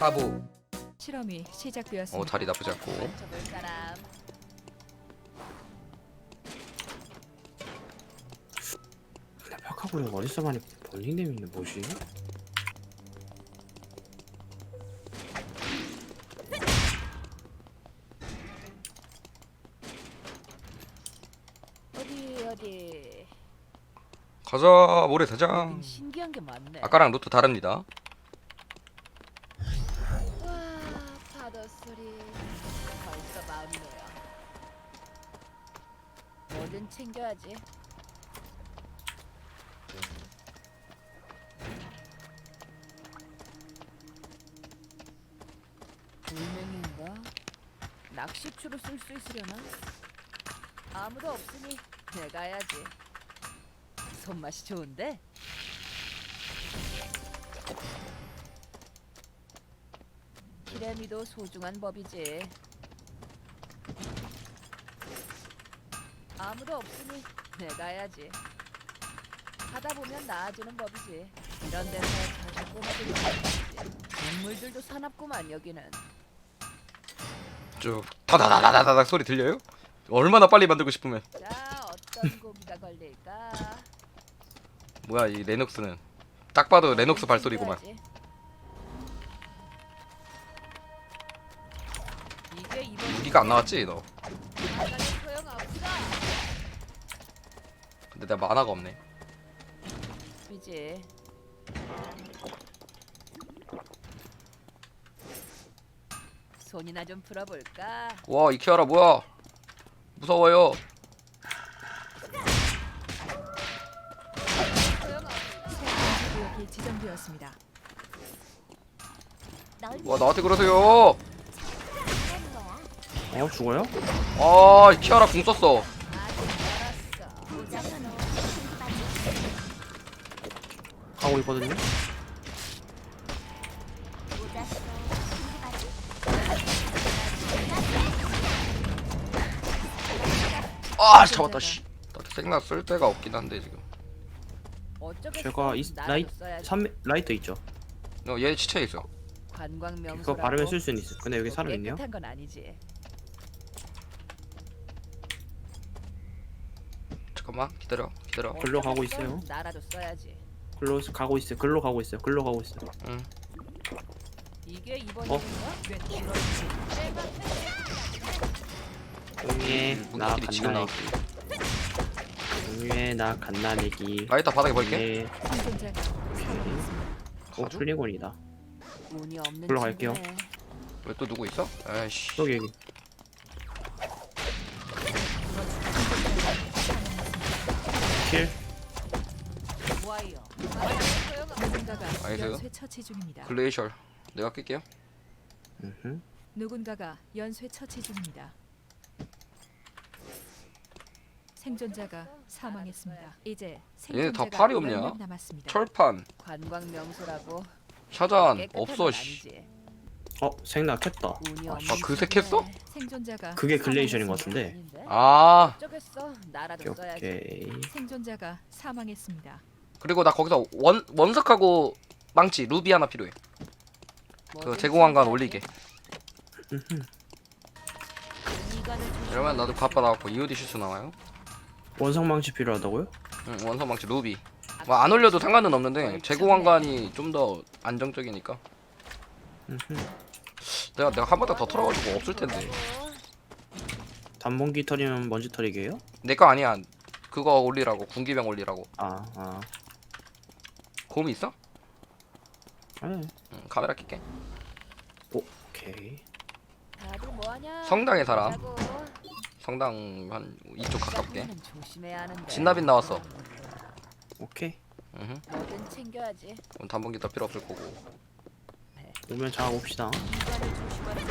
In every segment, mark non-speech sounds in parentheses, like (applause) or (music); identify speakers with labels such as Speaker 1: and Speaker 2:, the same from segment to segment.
Speaker 1: 하부
Speaker 2: 실험이 시작되었습니다.
Speaker 1: 어 자리 나쁘지 않고.
Speaker 3: 저볼 사람.
Speaker 4: 근데 파카고리가 어디서 많이 볼링 데미는 뭐지?
Speaker 3: 어디 어디?
Speaker 1: 가자 모래 대장.
Speaker 3: 여긴 신기한 게 많네.
Speaker 1: 아까랑 루트 다릅니다
Speaker 3: 뭐든 챙겨야지 돌멩이인가? 낚시추로 쓸 수 있으려나? 아무도 없으니 내가 해야지 손맛이 좋은데? 기레미도 소중한 법이지. 아무도 없으니 내가 해야지. 하다 보면 나아지는 법이지. 이런 데서 자주 꼬마들이. 동물들도 사납구만 여기는.
Speaker 1: 쭉 다다다다다닥 소리 들려요? 얼마나 빨리 만들고 싶으면
Speaker 3: 자 어떤 고기가 걸릴까?
Speaker 1: 뭐야 이 레녹스는 딱 봐도 레녹스 발소리구만.
Speaker 3: 이게 이번
Speaker 1: 무기가 안 나왔지 너 근데 내가 만화가 없네
Speaker 3: 이지. 손이나 좀 풀어볼까?
Speaker 1: 와 이키아라 뭐야 무서워요.
Speaker 2: 구역이 지정되었습니다.
Speaker 1: 와 나한테 그러세요
Speaker 4: 어 죽어요?
Speaker 1: 아 이키아라 궁 썼어
Speaker 4: 가고 있거든요.
Speaker 1: 아 잡았다 씨 나도 생각 쓸 데가 없긴 한데 지금.
Speaker 4: 제가 이 라이. 3 라이트 있죠.
Speaker 1: 어얘 시체 있어
Speaker 3: 관광 명소.
Speaker 4: 그거 바르면 쓸 수는 있어. 근데 여기 사람 있네요.
Speaker 3: 깨끗한 건 아니지.
Speaker 1: 잠깐만 기다려 기다려
Speaker 4: 글로 가고 있어요.
Speaker 3: 나라도 써야지.
Speaker 4: 글로 가고 있어요. 글로 가고 있어요. 글로 가고 있어요.
Speaker 1: 응
Speaker 3: 이게 이번
Speaker 4: 어?
Speaker 3: 일인가?
Speaker 4: 공유에
Speaker 1: 음,
Speaker 4: 나
Speaker 1: 지금
Speaker 4: 갓나내기. 공유에 나 갓나내기.
Speaker 1: 라이터 바닥에 버릴게
Speaker 4: 네.
Speaker 2: 사망했습니다.
Speaker 4: 어 플리곤이다.
Speaker 3: 운이 없는
Speaker 4: 올라갈게요.
Speaker 3: 친구네.
Speaker 1: 왜 또 누구 있어? 에이씨
Speaker 4: 여기 여기. 킬.
Speaker 3: 와이어.
Speaker 2: 누군가가
Speaker 1: 나이스.
Speaker 2: 연쇄 처치 중입니다.
Speaker 1: 글레이셜 내가 낄게요
Speaker 4: 음흠.
Speaker 2: 누군가가 연쇄 처치 중입니다. 생존자가 사망했습니다. 이제
Speaker 1: 얘네 다
Speaker 2: 생존자가
Speaker 1: 팔이 없냐?
Speaker 2: 몇명 남았습니다.
Speaker 1: 철판
Speaker 3: 관광 명소라고.
Speaker 1: 샤잔
Speaker 3: 깨끗한
Speaker 1: 없어
Speaker 3: 건
Speaker 1: 씨
Speaker 3: 아니지.
Speaker 4: 어 생나 켰다.
Speaker 3: 운이
Speaker 4: 아,
Speaker 3: 없는
Speaker 1: 아, 그색 했어?
Speaker 3: 친구네.
Speaker 2: 생존자가
Speaker 4: 그게 글레이션인 것
Speaker 2: 사망했습니다.
Speaker 4: 같은데.
Speaker 3: 아닌데?
Speaker 1: 아
Speaker 3: 어쩌겠어. 나라도
Speaker 4: 오케이
Speaker 3: 써야지.
Speaker 4: 오케이.
Speaker 2: 생존자가 사망했습니다.
Speaker 1: 그리고 나 거기서 원 원석하고 망치 루비 하나 필요해 그 제공한간
Speaker 3: 챙겨야지.
Speaker 1: 올리게 이러면 나도 갑바 나왔고 EOD 실수 나와요
Speaker 4: 원성망치 필요하다고요?
Speaker 1: 응 원석 망치 루비 뭐 안 올려도 상관은 없는데 제공한간이 좀 더 안정적이니까. 내가 내가 한 번 더 털어가지고 없을 텐데
Speaker 4: 단봉기 털이면 먼지 털이게요?
Speaker 1: 내 거 아니야 그거 올리라고 군기병 올리라고
Speaker 4: 아 아.
Speaker 1: 곰이 있어?
Speaker 4: 네.
Speaker 1: 응 카메라 낄게
Speaker 4: 오케이.
Speaker 3: 다들 뭐하냐?
Speaker 1: 성당에 살아
Speaker 3: 자고.
Speaker 1: 성당 한 이쪽 가깝게
Speaker 3: 자꾸는 조심해야 하는데.
Speaker 1: 진나빈 나왔어
Speaker 4: 오케이.
Speaker 1: 응
Speaker 3: 뭐든 챙겨야지.
Speaker 1: 그럼 단번기 더 필요 없을 거고
Speaker 4: 오면 잡아봅시다.
Speaker 3: 이간을 조심하는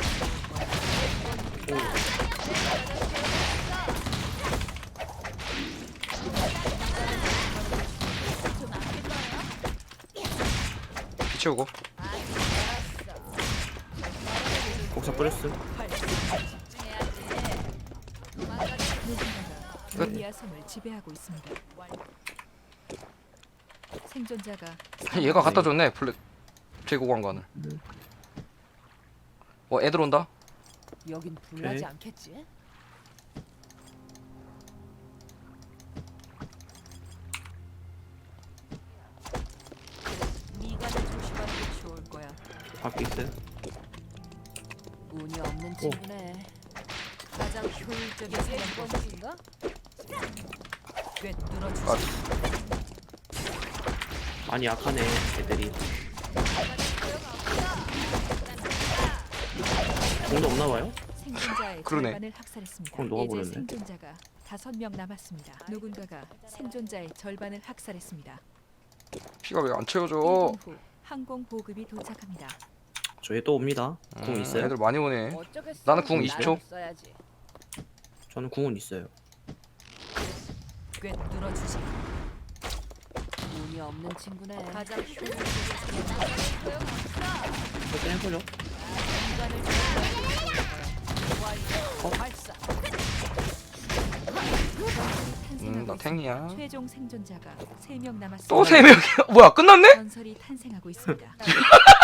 Speaker 1: 게비 치우고
Speaker 4: 곡사 뿌렸어.
Speaker 2: 누군가가 루미아섬을 지배하고 있습니다. 생존자가
Speaker 1: 얘가 갖다 줬네 플랫 제공한간을 어 애들 온다
Speaker 3: 여긴 불나지
Speaker 4: 오케이.
Speaker 3: 않겠지?
Speaker 4: 밖에 있어요?
Speaker 3: 운이 없는 친구네.
Speaker 2: 가장 효율적인
Speaker 3: 이게
Speaker 2: 사냥법
Speaker 3: 이번인가?
Speaker 2: 꿰뚫어 주지.
Speaker 1: 아.
Speaker 4: 많이 약하네 애들이 공도 없나 봐요?
Speaker 2: 생존자의 (laughs)
Speaker 1: 그러네.
Speaker 2: 절반을 학살했습니다.
Speaker 4: 그럼 녹아버렸네.
Speaker 2: 이제 생존자가 다섯 명 남았습니다. 누군가가 생존자의 절반을 학살했습니다.
Speaker 1: 피가 왜 안 채워져
Speaker 2: 1분 후 항공 보급이 도착합니다.
Speaker 4: 저희 또 옵니다 궁
Speaker 1: 음,
Speaker 4: 있어요?
Speaker 1: 애들 많이 오네
Speaker 3: 어쩌겠어.
Speaker 1: 나는 궁
Speaker 3: 나를
Speaker 1: 20초.
Speaker 3: 써야지.
Speaker 4: 저는 궁은 있어요
Speaker 2: 꿰뚫어 주지.
Speaker 3: 운이 없는 친구네.
Speaker 2: 가장
Speaker 4: 일단 해보죠
Speaker 3: 어?
Speaker 1: 음, 나 탱이야
Speaker 2: 최종 생존자가 3명 남았습니다.
Speaker 1: 또 세 명이야 뭐야 끝났네?
Speaker 2: 전설이 탄생하고 있습니다. (laughs)